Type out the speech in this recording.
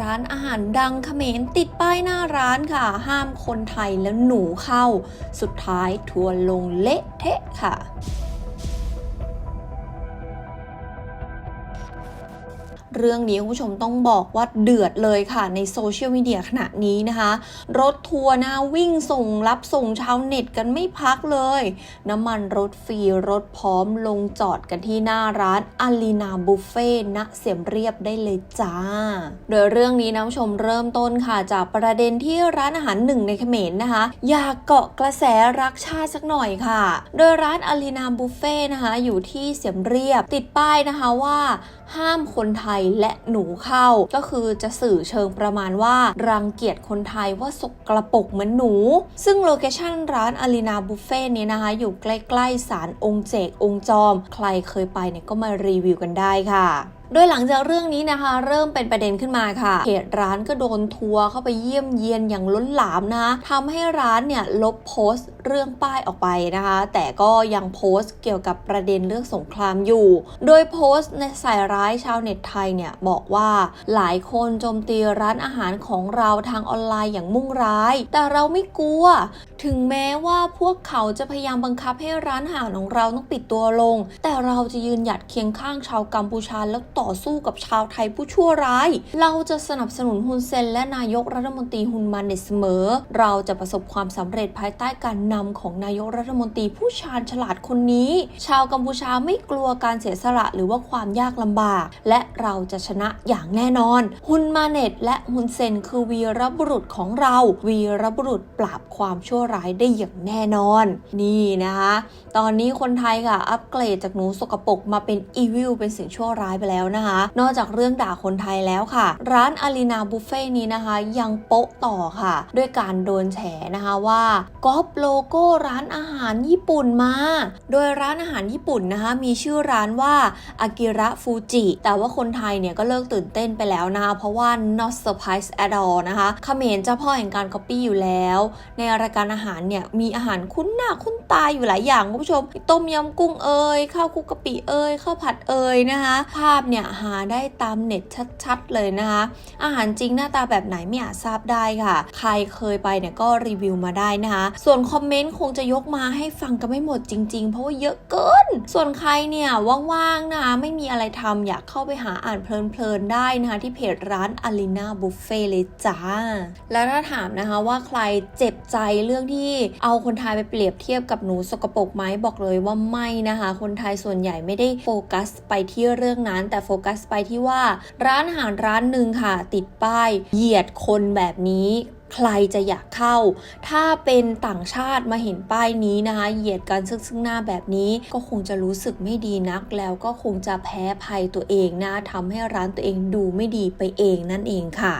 ร้านอาหารดังเขมรติดป้ายหน้าร้านค่ะ ห้ามคนไทยและหนูเข้า สุดท้ายทัวร์ลงเละเทะค่ะ เรื่องนี้คุณผู้ชมต้องบอกว่าเดือดเลยค่ะในโซเชียลมีเดียขณะนี้นะคะ รถทัวร์นะวิ่งส่งรับส่งชาวเน็ตกันไม่พักเลย น้ำมันรถฟรีรถพร้อมลงจอดกันที่หน้าร้านอาลีนาบุฟเฟ่ณเสียมเรียบได้เลยจ้า โดยเรื่องนี้นะคุณผู้ชมเริ่มต้นค่ะ จากประเด็นที่ร้านอาหารหนึ่งในเขมรนะคะ อยากเกาะกระแสรักชาติสักหน่อยค่ะ โดยร้านอาลีนาบุฟเฟ่นะคะอยู่ที่เสียมเรียบติดป้ายนะคะว่าห้ามคนไทยและหนูเข้า ก็คือจะสื่อเชิงประมาณว่า รังเกียจคนไทยว่าสกระปรกเหมือนหนู ซึ่งโลเคชั่นร้านอารีนาบุฟเฟ่นี้นะคะ อยู่ใกล้ๆศาลองค์เจกองค์จอม ใครเคยไปเนี่ยก็มารีวิวกันได้ค่ะโดยหลังจากเรื่องนี้นะคะ เริ่มเป็นประเด็นขึ้นมาค่ะเพจร้านก็โดนทัวร์เข้าไปเยี่ยมเยียนอย่างล้นหลามนะทำให้ร้านเนี่ยลบโพสต์เรื่องป้ายออกไปนะคะ แต่ก็ยังโพสต์เกี่ยวกับประเด็นเรื่องสงครามอยู่ โดยโพสต์ในใส่ร้ายชาวเน็ตไทยเนี่ยบอกว่าหลายคนโจมตีร้านอาหารของเราทางออนไลน์อย่างมุ่งร้าย แต่เราไม่กลัว ถึงแม้ว่าพวกเขาจะพยายามบังคับให้ร้านอาหารของเราต้องปิดตัวลง แต่เราจะยืนหยัดเคียงข้างชาวกัมพูชาแล้วต่อสู้กับชาวไทยผู้ชั่วร้าย เราจะสนับสนุนฮุนเซนและนายกรัฐมนตรีฮุนมันเนเสมอ เราจะประสบความสำเร็จภายใต้การนำของนายกรัฐมนตรีผู้ชาญฉลาดคนนี้ ชาวกัมพูชาไม่กลัวการเสียสละหรือว่าความยากลำบาก และเราจะชนะอย่างแน่นอน ฮุนมาเนตและฮุนเซนคือวีรบุรุษของเรา วีรบุรุษปราบความชั่วร้ายได้อย่างแน่นอน นี่นะคะ ตอนนี้คนไทยค่ะ อัปเกรดจากหนูสกปรกมาเป็นอีวิลเป็นสิ่งชั่วร้ายไปแล้วนะคะ นอกจากเรื่องด่าคนไทยแล้วค่ะ ร้านอารีนาบุฟเฟ่นี้นะคะ ยังโป๊ะต่อค่ะ ด้วยการโดนแฉนะคะว่าก๊อปโลโก้ร้านอาหารญี่ปุ่นมา โดยร้านอาหารญี่ปุ่นนะคะ มีชื่อร้านว่าอากิระฟูจิ แต่ว่าคนไทยเนี่ยก็เลิกตื่นเต้นไปแล้วนะคะเพราะว่า not surprise at all นะคะเขมรเจ้าพ่อแห่งการ copy อยู่แล้ว ในรายการอาหารเนี่ยมีอาหารคุ้นหน้าคุ้นตาอยู่หลายอย่างคุณผู้ชม ต้มยำกุ้งเอ่ยข้าวคุกกะปิเอ่ยข้าวผัดเอ่ยนะคะ ภาพเนี่ยหาได้ตามเน็ตชัดๆเลยนะคะ อาหารจริงหน้าตาแบบไหนไม่อาจทราบได้ค่ะ ใครเคยไปเนี่ยก็รีวิวมาได้นะคะ ส่วนคอมเมนต์คงจะยกมาให้ฟังกันไม่หมดจริง ๆ เพราะว่าเยอะเกิน ส่วนใครเนี่ยว่างๆนะคะไม่มีอะไรทำอยากเข้าไปหาอ่านเพลินๆได้นะคะ ที่เพจร้านอารีนาบุฟเฟ่เลยจ้า แล้วถ้าถามนะคะว่าใครเจ็บใจเรื่องรื่องที่เอาคนไทยไปเปรียบเทียบกับหนูสกปรกไหมบอกเลยว่าไม่นะคะ คนไทยส่วนใหญ่ไม่ได้โฟกัสไปที่เรื่องนั้น แต่โฟกัสไปที่ว่าร้านอาหารร้านหนึ่งค่ะ ติดป้ายเหยียดคนแบบนี้ใครจะอยากเข้า ถ้าเป็นต่างชาติมาเห็นป้ายนี้นะคะ เหยียดกันซึ่งซึ่งหน้าแบบนี้ ก็คงจะรู้สึกไม่ดีนัก แล้วก็คงจะแพ้ภัยตัวเองนะทำให้ร้านตัวเองดูไม่ดีไปเองนั่นเองค่ะ